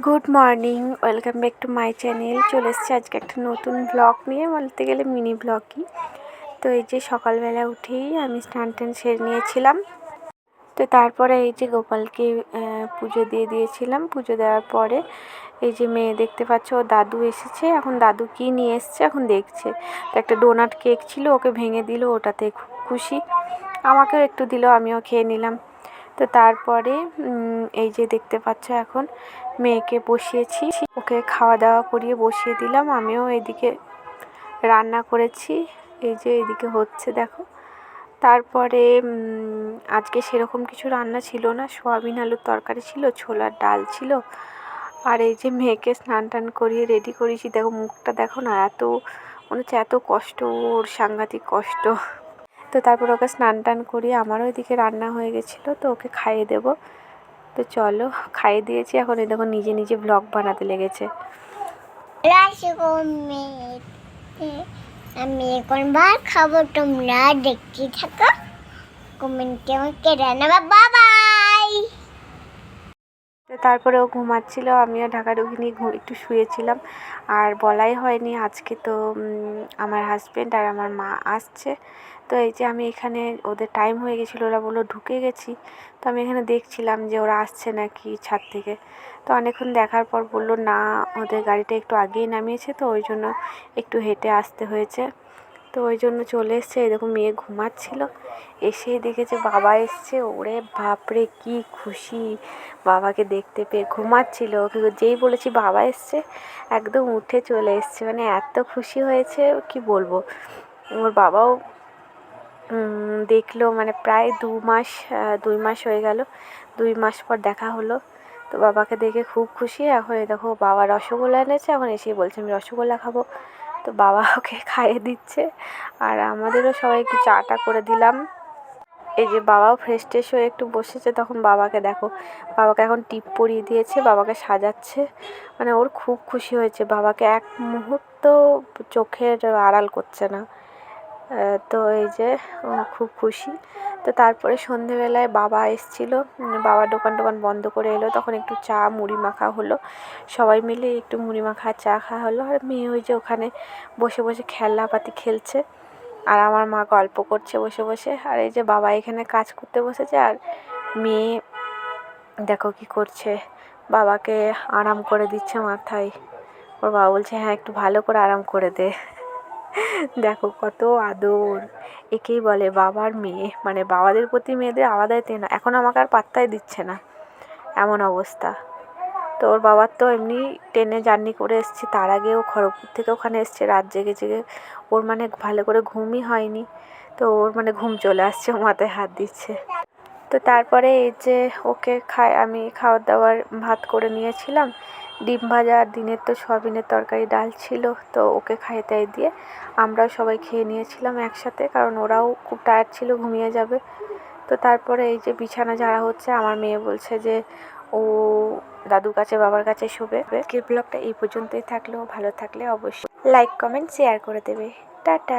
Good morning welcome back to my channel চলে এসেছি আজকে একটা নতুন ব্লগ নিয়ে, বলতে গেলে মিনি ব্লগই তো এই যে সকালবেলা উঠেই আমি স্নান টান সেরে নিয়েছিলাম। তো তারপরে এই যে গোপালকে পুজো দিয়ে দিয়েছিলাম। পুজো দেওয়ার পরে এই যে মেয়ে দেখতে পাচ্ছ ও দাদু এসেছে। এখন দাদু কি নিয়ে এসছে, এখন দেখছে। তো একটা ডোনাট কেক ছিল, ওকে ভেঙে দিল, ওটাতে খুশি। আমাকেও একটু দিল, আমিও খেয়ে নিলাম। তো তারপরে এই যে দেখতে পাচ্ছ এখন মেয়েকে বসিয়েছি। ওকে খাওয়া দাওয়া করিয়ে বসিয়ে দিলাম। আমিও এদিকে রান্না করেছি। এই যে এদিকে হচ্ছে দেখো। তারপরে আজকে সেরকম কিছু রান্না ছিল না। সোয়াবিন আলুর তরকারি ছিল, ছোলার ডাল ছিল। আর এই যে মেয়েকে স্নান টান করিয়ে রেডি করেছি। দেখো মুখটা দেখো না, এত মনে হচ্ছে এত কষ্ট, ওর সাংঘাতিক কষ্ট। তো তারপর ওকে স্নান টান করিয়ে আমারও এদিকে রান্না হয়ে গেছিল, তো ওকে খাইয়ে দেব। তো চলো, খাইয়ে দিয়েছি, এখন এই দেখো নিজে নিজে ব্লগ বানাতে লেগেছে। আমি এখন বার খাব, তোমরা দেখতে থাকো। কমেন্টে আমাকে রান্না বাবাই তো তারপরে ও ঘুমাচ্ছিল, আমিও ঢাকা ঢুকি নিয়ে ঘু- একটু শুয়েছিলাম। আর বলাই হয়নি আজকে তো আমার হাজব্যান্ড আর আমার মা আসছে। তো এই যে আমি এখানে, ওদের টাইম হয়ে গেছিল, ওরা বলল ঢুকে গেছি। তো আমি এখানে দেখছিলাম যে ওরা আসছে নাকি ছাদ থেকে। তো অনেকক্ষণ দেখার পর বলল, না, ওদের গাড়িটা একটু আগেই নামিয়েছে তো, ওই জন্য একটু হেঁটে আসতে হয়েছে। তো ওই জন্য চলে এসছে, এরকম মেয়ে ঘুমাচ্ছিল। এসেই দেখেছে বাবা এসছে, ওরে বাপরে কি খুশি। বাবাকে দেখতে পেয়ে ঘুমাচ্ছিল। ওকে যেই বলেছি বাবা এসছে, একদম উঠে চলে এসছে। মানে এত খুশি হয়েছে, কি বলব? ওর বাবাও দেখল মানে প্রায় দু মাস দুই মাস হয়ে গেল। দুই মাস পর দেখা হলো। তো বাবাকে দেখে খুব খুশি। এখন দেখো, বাবা রসগোল্লা এনেছে, এখন এসেই বলছে, আমি রসগোল্লা খাব। তো বাবা ওকে খাইয়ে দিচ্ছে। আর আমাদেরও সবাই সবাইকে চাটা করে দিলাম। এই যে বাবাও ফ্রেশ ট্রেশ হয়ে একটু বসেছে, তখন বাবাকে দেখো, বাবাকে এখন টিপ পরিয়ে দিয়েছে, বাবাকে সাজাচ্ছে। মানে ওর খুব খুশি হয়েছে, বাবাকে এক মুহূর্ত চোখের আড়াল করছে না। তো এই যে খুব খুশি। তো তারপরে সন্ধেবেলায় বাবা এসছিল। বাবা দোকান টোকান বন্ধ করে এলো। তখন একটু চা, মুড়ি মাখা হলো। সবাই মিলে একটু মুড়ি মাখা, চা খাওয়া হলো। আর মেয়ে ওই যে ওখানে বসে বসে খেলনাপাতি খেলছে। আর আমার মা গল্প করছে বসে বসে। আর এই যে বাবা এখানে কাজ করতে বসেছে। আর মেয়ে দেখো কি করছে। বাবাকে আরাম করে দিচ্ছে মাথায়। ওর বাবা বলছে হ্যাঁ একটু ভালো করে আরাম করে দে। দেখো কত আদর। একেই বলে বাবার মেয়ে। মানে বাবাদের প্রতি মেয়েদের আলাদাই তেনা এখন আমাকে আর পাত্তাই দিচ্ছে না। এমন অবস্থা। তো ওর বাবার তো এমনি ট্রেনে জার্নি করে এসছে। তার আগেও খড়গপুর থেকে ওখানে এসছে। রাত জেগে জেগে ওর মানে ভালো করে ঘুমই হয়নি। তো ওর মানে ঘুম চলে আসছে, ও মাথায় হাত দিচ্ছে। তো তারপরে এই যে ওকে খায়, আমি খাওয়ার দাওয়ার ভাত করে নিয়েছিলাম। ডিম ভাজা আর দিনের তো সয়াবিনের তরকারি, ডাল ছিল, তো ওকে খাইয়ে টাইয়ে দিয়ে আমরাও সবাই খেয়ে নিয়েছিলাম একসাথে, কারণ ওরাও খুব টায়ার্ড ছিল, ঘুমিয়ে যাবে। তো তারপরে এই যে বিছানা ঝাড়া হচ্ছে, আমার মেয়ে বলছে যে, ও দাদুর কাছে, বাবার কাছে শোবে। ব্লগটা এই পর্যন্তই থাকলেও ভালো থাকলে অবশ্যই লাইক কমেন্ট শেয়ার করে দেবে। টাটা।